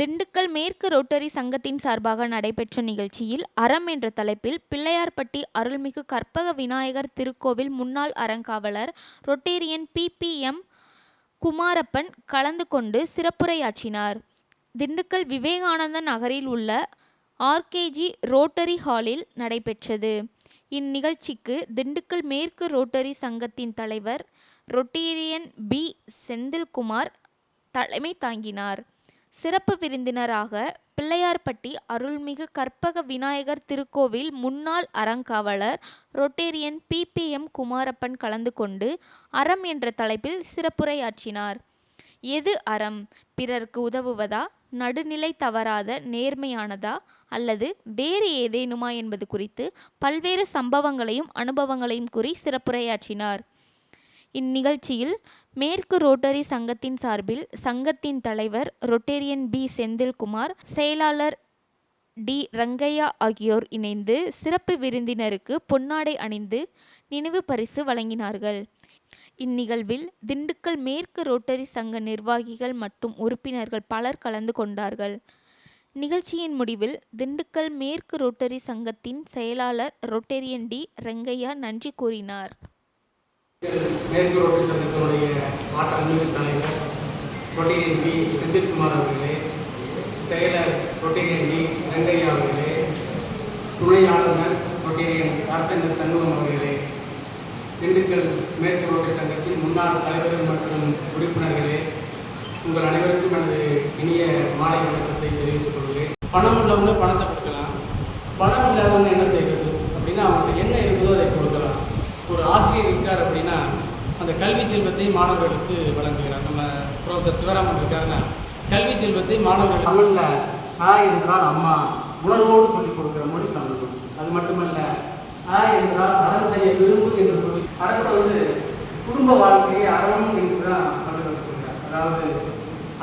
திண்டுக்கல் மேற்கு ரோட்டரி சங்கத்தின் சார்பாக நடைபெற்ற நிகழ்ச்சியில் அறம் என்ற தலைப்பில் பிள்ளையார்பட்டி அருள்மிகு கற்பக விநாயகர் திருக்கோவில் முன்னாள் அறங்காவலர் ரொட்டேரியன் பிபிஎம் குமாரப்பன் கலந்து கொண்டு சிறப்புரையாற்றினார். திண்டுக்கல் விவேகானந்த நகரில் உள்ள ஆர்கேஜி ரோட்டரி ஹாலில் நடைபெற்றது. இந்நிகழ்ச்சிக்கு திண்டுக்கல் மேற்கு ரோட்டரி சங்கத்தின் தலைவர் ரொட்டேரியன் பி செந்தில்குமார் தலைமை தாங்கினார். சிறப்பு விருந்தினராக பிள்ளையார்பட்டி அருள்மிகு கற்பக விநாயகர் திருக்கோவில் முன்னாள் அறங்காவலர் ரொட்டேரியன் பிபிஎம் குமாரப்பன் கலந்து கொண்டு அறம் என்ற தலைப்பில் சிறப்புரையாற்றினார். எது அறம்? பிறர்க்கு உதவுவதா? நடுநிலை தவறாத நேர்மையானதா? அல்லது வேறு ஏதேனுமா என்பது குறித்து பல்வேறு சம்பவங்களையும் அனுபவங்களையும் கூறி சிறப்புரையாற்றினார். இந்நிகழ்ச்சியில் மேற்கு ரோட்டரி சங்கத்தின் சார்பில் சங்கத்தின் தலைவர் ரொட்டேரியன் பி. செந்தில்குமார் செயலாளர் டி. ரங்கையா ஆகியோர் இணைந்து சிறப்பு விருந்தினருக்கு பொன்னாடை அணிந்து நினைவு பரிசு வழங்கினார்கள். இந்நிகழ்வில் திண்டுக்கல் மேற்கு ரோட்டரி சங்க நிர்வாகிகள் மற்றும் உறுப்பினர்கள் பலர் கலந்து கொண்டார்கள். நிகழ்ச்சியின் முடிவில் திண்டுக்கல் மேற்கு ரோட்டரி சங்கத்தின் செயலாளர் ரொட்டேரியன் டி. ரெங்கையா நன்றி கூறினார். மேற்கு ரோட்டரி சங்கத்தினுடைய மாற்றமிகு தலைவர் ரொட்டேரியன் பி செந்தில்குமார் அவர்களே செயலர் ரொட்டேரியன் பி ரங்கையா அவர்களே துணை ஆளுநர் ரொட்டேரியன் அரசங்க சண்முகம் அவர்களே திண்டுக்கல் மேற்கு ரோட்டரி சங்கத்தின் முன்னாள் தலைவர்கள் மற்றும் உறுப்பினர்களே உங்கள் அனைவருக்கும் எனது இனிய மாலை வணக்கத்தை தெரிவித்துக் கொள்கிறேன். பணம் உள்ளவங்க ஆசிரியர் இருக்கார் அப்படின்னா அந்த கல்வி செல்வத்தை மாணவர்களுக்கு வழங்குகிறார். நம்ம ப்ரொஃபஸர் சிவராமன் இருக்காருன்னா கல்வி செல்வத்தை மாணவர்கள் தமிழில் ஆ என்றால் அம்மா உணர்வோடு சொல்லிக் கொடுக்குற மொழி தமிழ். அது மட்டுமல்ல ஆ என்றால் அறம் செய்ய விரும்பு என்று சொல்லி அறத்தை வந்து குடும்ப வாழ்க்கையை அறம் என்று தான் தமிழர் சொல்கிறார் அதாவது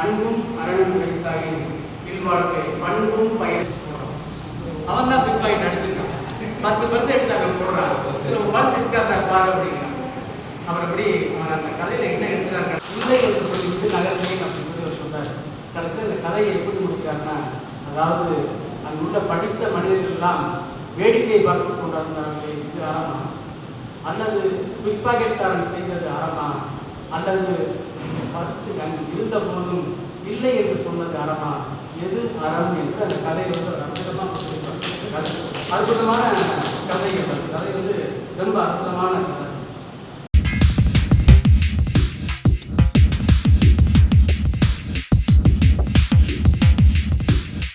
அன்பும் அறனும் கிடைத்தாயின் இல்வாழ்க்கை பண்பும் பயன். அவன் தான் பிற்பாய் பாயிண்ட் பத்து பத்து பர்சன்ட் எடுத்தாங்க போடுறாங்க. சில பர்ஸ் இருக்கா சார் பாரு அப்படிங்கிறான் அவர் அப்படி அவர் அந்த கதையில என்ன எடுத்துறாங்க இல்லை என்று சொல்லிவிட்டு நகர்ந்தேன் அப்படின்னு சொன்னார். கருத்து இந்த கதையை எப்படி முடிக்கிறாருன்னா அதாவது அங்கு உள்ள படித்த மனிதர்கள் எல்லாம் வேடிக்கை பார்த்து கொண்டிருந்தார்களே இது அறமா அல்லது பிக் பாக்கெட்காரன் செய்தது அறமா அல்லது பர்ஸ் அங்கு இருந்த போதும் இல்லை என்று சொன்னது அறமா எது அறம் என்று அந்த கதையை வந்து ஒரு அற்புதமாக கொடுத்திருப்பார். அற்புதமான கதை கதை வந்து ரொம்ப அற்புதமான